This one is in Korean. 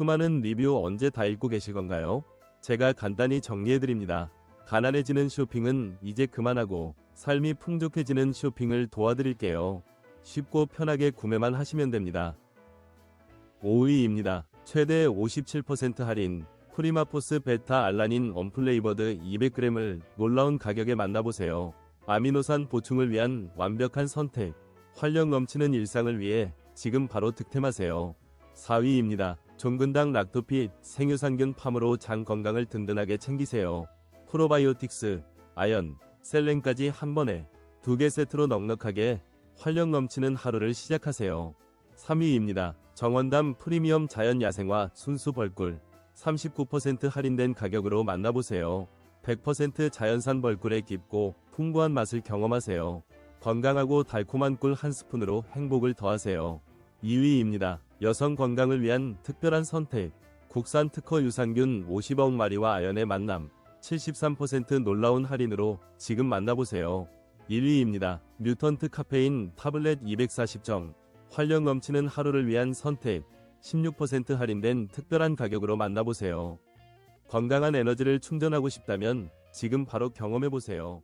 수많은 리뷰 언제 다 읽고 계실 건가요? 제가 간단히 정리해드립니다. 가난해지는 쇼핑은 이제 그만하고 삶이 풍족해지는 쇼핑을 도와드릴게요. 쉽고 편하게 구매만 하시면 됩니다. 5위입니다. 최대 57% 할인 프리마포스 베타 알라닌 언플레이버드 200g을 놀라운 가격에 만나보세요. 아미노산 보충을 위한 완벽한 선택. 활력 넘치는 일상을 위해 지금 바로 득템하세요. 4위입니다. 종근당 락토핏 생유산균 팜으로 장 건강을 든든하게 챙기세요. 프로바이오틱스, 아연, 셀렌까지 한 번에 두 개 세트로 넉넉하게 활력 넘치는 하루를 시작하세요. 3위입니다. 정원담 프리미엄 자연 야생화 순수 벌꿀 39% 할인된 가격으로 만나보세요. 100% 자연산 벌꿀의 깊고 풍부한 맛을 경험하세요. 건강하고 달콤한 꿀 한 스푼으로 행복을 더하세요. 2위입니다. 여성 건강을 위한 특별한 선택. 국산 특허 유산균 50억 마리와 아연의 만남. 73% 놀라운 할인으로 지금 만나보세요. 1위입니다. 뮤턴트 카페인 타블렛 240정. 활력 넘치는 하루를 위한 선택. 16% 할인된 특별한 가격으로 만나보세요. 건강한 에너지를 충전하고 싶다면 지금 바로 경험해보세요.